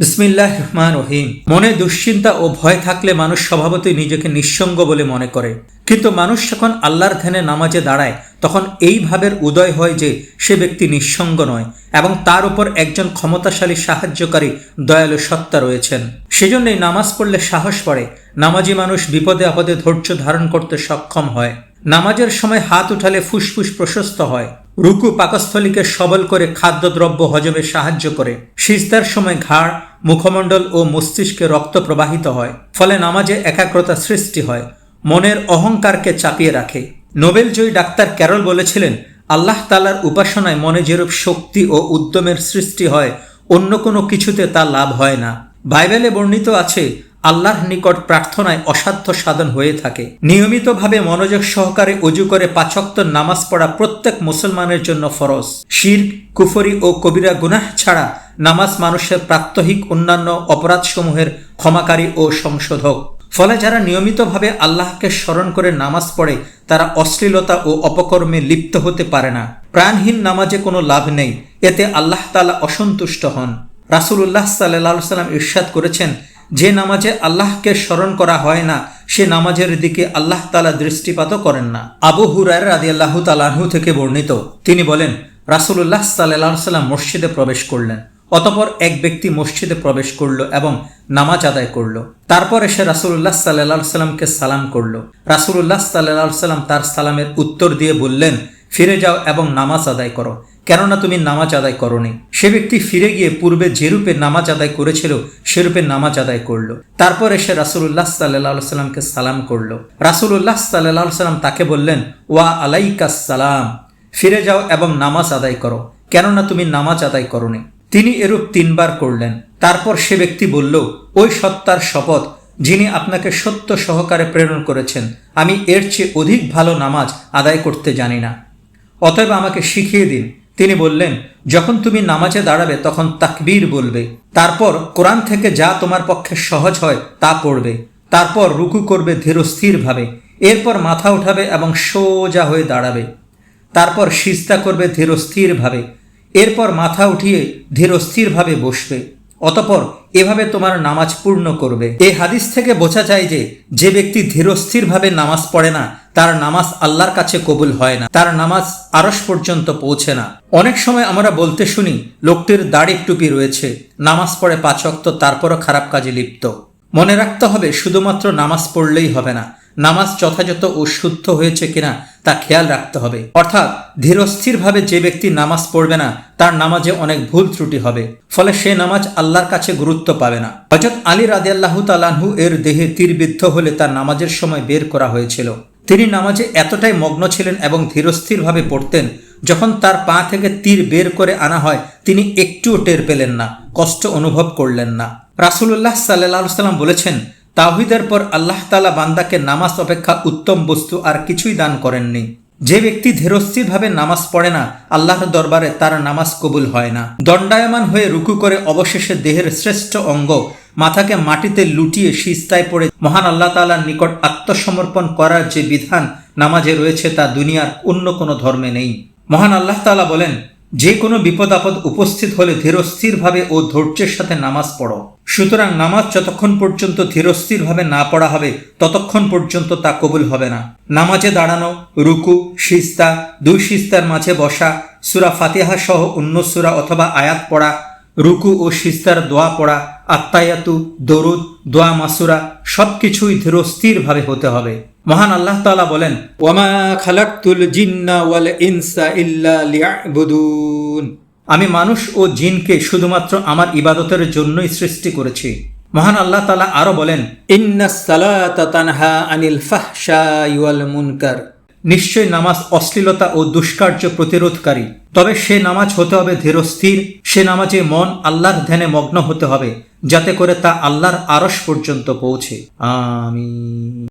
বিসমিল্লাহ রহমান রহিম মনে দুশ্চিন্তা ও ভয় থাকলে মানুষ স্বভাবতই নিজেকে নিঃসঙ্গ বলে মনে করে। কিন্তু মানুষ যখন আল্লাহর ধ্যানে নামাজে দাঁড়ায়, তখন এই ভাবের উদয় হয় যে সে ব্যক্তি নিঃসঙ্গ নয় এবং তার উপর একজন ক্ষমতাশালী সাহায্যকারী দয়ালু সত্তা রয়েছেন। সেজন্যই নামাজ পড়লে সাহস পড়ে। নামাজি মানুষ বিপদে আপদে ধৈর্য ধারণ করতে সক্ষম হয়। নামাজের সময় হাত উঠালে ফুসফুস প্রশস্ত হয়। রুকু পাকস্থলীকে সবল করে খাদ্যদ্রব্য হজমে সাহায্য করে। সিজদার সময় ঘাড়, মুখমণ্ডল ও মস্তিষ্কে রক্ত প্রবাহিত হয়, ফলে নামাজে একাগ্রতা সৃষ্টি হয়, মনের অহংকারকে চাপিয়ে রাখে। নোবেলজয়ী ডাক্তার ক্যারল বলেছিলেন, আল্লাহ তালার উপাসনায় মনে যেরূপ শক্তি ও উদ্যমের সৃষ্টি হয়, অন্য কোনো কিছুতে তা লাভ হয় না। বাইবেলে বর্ণিত আছে আল্লাহর নিকট প্রার্থনায় অসাধ্য সাধন হয়ে থাকে। নিয়মিতভাবে মনোযোগ সহকারে অজু করে পাচক্ত নামাজ পড়া প্রত্যেক মুসলমানের জন্য ফরজ। শির কুফরি ও কবিরা গুনাহ ছাড়া নামাজ মানুষের প্রাত্যহিক অন্যান্য অপরাধসমূহের ক্ষমাকারী ও সংশোধক। ফলে যারা নিয়মিতভাবে আল্লাহকে স্মরণ করে নামাজ পড়ে, তারা অশ্লীলতা ও অপকর্মে লিপ্ত হতে পারে না। প্রাণহীন নামাজে কোনো লাভ নেই। এতে আল্লাহ তালা অসন্তুষ্ট হন। রাসুল্লাহ সাল্লাহ সাল্লাম ইরশাদ করেছেন যে নামাজে আল্লাহকে স্মরণ করা হয় না, সে নামাজের দিকে আল্লাহ তালা দৃষ্টিপাতও করেন না। আবু হুরার রাজি আল্লাহ তালাহু থেকে বর্ণিত, তিনি বলেন রাসুল্লাহ সাল্লাহ সাল্লাম মসজিদে প্রবেশ করলেন। অতপর এক ব্যক্তি মসজিদে প্রবেশ করল এবং নামাজ আদায় করল। তারপর এসে রাসুল্লাহ সাল্লাহ সাল্লামকে সালাম করল। রাসুল্লাহ সাল্লাহ সাল্লাম তার সালামের উত্তর দিয়ে বললেন, ফিরে যাও এবং নামাজ আদায় করো। কেননা তুমি নামাজ আদায় করনি। সে ব্যক্তি ফিরে গিয়ে পূর্বে যেরূপে নামাজ আদায় করেছিল সেরূপে নামাজ আদায় করল। তারপর এসে রাসুল্লাহ সাল্লাহ সাল্লামকে সালাম করল। রাসুল্লাহ সাল্লাহ সাল্লাম তাকে বললেন, ওয়া আলাইকা সালাম, ফিরে যাও এবং নামাজ আদায় করো, কেননা তুমি নামাজ আদায় করনি। তিনি এরূপ তিনবার করলেন। তারপর সে ব্যক্তি বলল, ওই সত্তার শপথ, যিনি আপনাকে সত্য সহকারে প্রেরণ করেছেন, আমি এর চেয়ে অধিক ভালো নামাজ আদায় করতে জানি না। অতএব আমাকে শিখিয়ে দিন তিনি বললেন, যখন তুমি নামাজে দাঁড়াবে, তখন তাকবীর বলবে। তারপর কোরআন থেকে যা তোমার পক্ষে সহজ হয়, তা পড়বে। তারপর রুকু করবে ধীরস্থিরভাবে। এরপর মাথা উঠাবে এবং সোজা হয়ে দাঁড়াবে। তারপর সিস্তা করবে ধীরস্থিরভাবে। এরপর মাথা উঠিয়ে ধীরস্থিরভাবে বসবে। অতপর এভাবে তোমার নামাজ পূর্ণ করবে। এই হাদিস থেকে বোঝা যায় যে যে ব্যক্তি ধীরস্থিরভাবে নামাজ পড়ে না, তার নামাজ আল্লাহর কাছে কবুল হয় না। তার নামাজ আরস পর্যন্ত পৌঁছে না। অনেক সময় আমরা বলতে শুনি, লোকটির দাড়ি টুপি রয়েছে, নামাজ পড়ে পাচক্ত তারপরও খারাপ কাজে লিপ্ত। মনে রাখতে হবে, শুধুমাত্র নামাজ পড়লেই হবে না। নামাজ যথাযথ ও শুদ্ধ হয়েছে কিনা তা খেয়াল রাখতে হবে। অর্থাৎ ধীরস্থিরভাবে যে ব্যক্তি নামাজ পড়বে না, তার নামাজে অনেক ভুল ত্রুটি হবে। ফলে সে নামাজ আল্লাহর কাছে গুরুত্ব পাবে না। হজরত আলী রাজি আল্লাহ তালাহু এর দেহে তীরবিদ্ধ হলে তার নামাজের সময় বের করা হয়েছিল। তিনি নামাজে এতটাই মগ্ন ছিলেন এবং ধীরস্থিরভাবে পড়তেন, যখন তার পা থেকে তীর বের করে আনা হয়, তিনি একটুও টের পেলেন না, কষ্ট অনুভব করলেন না। রাসুল্লাহ সাল্লাহ সাল্লাম বলেছেন তাহিদের পর আল্লাহ তালা বান্দাকে নামাজ অপেক্ষা উত্তম বস্তু আর কিছুই দান করেননি। যে ব্যক্তি ধীরস্থিরভাবে নামাজ পড়ে না, আল্লাহর দরবারে তার নামাজ কবুল হয় না। দণ্ডায়মান হয়ে রুকু করে অবশেষে দেহের শ্রেষ্ঠ অঙ্গ মাথাকে মাটিতে লুটিয়ে সিস্তায় পড়ে মহান আল্লাহ তালার নিকট আত্মসমর্পণ করার যে বিধান নামাজে রয়েছে তা দুনিয়ার অন্য কোনো ধর্মে নেই। মহান আল্লাহ তালা বলেন, যে কোনো বিপদ আপদ উপস্থিত হলে ধীরস্থিরভাবে ও ধৈর্যের সাথে নামাজ পড়ো। সুতরাং নামাজ যতক্ষণ পর্যন্ত ধীরস্থিরভাবে না পড়া হবে, ততক্ষণ পর্যন্ত তা কবুল হবে না। নামাজে দাঁড়ানো, রুকু সিস্তা দুই সিস্তার মাঝে বসা, সুরা ফাতিহা সহ অন্য সুরা অথবা আয়াত পড়া, রুকু ও সিস্তার দোয়া পড়া আত্মায়াতু দরুদ, দোয়া মাসুরা সব কিছুই ধীরস্থিরভাবে হতে হবে। মহান আল্লাহ তালা বলেন ওমা খালাকুল জিন্না ওয়াল ইনসা ইল্লা আমি মানুষ ও জিনকে শুধুমাত্র আমার ইবাদতের জন্যই সৃষ্টি করেছি। মহান আল্লাহ তালা আরও বলেন মুনকার। নিশ্চয় নামাজ অশ্লীলতা ও দুষ্কার্য প্রতিরোধকারী তবে সে নামাজ হতে হবে ধীরস্থির সে নামাজে মন আল্লাহর ধ্যানে মগ্ন হতে হবে যাতে করে তা আল্লাহর আরস পর্যন্ত পৌঁছে। আমি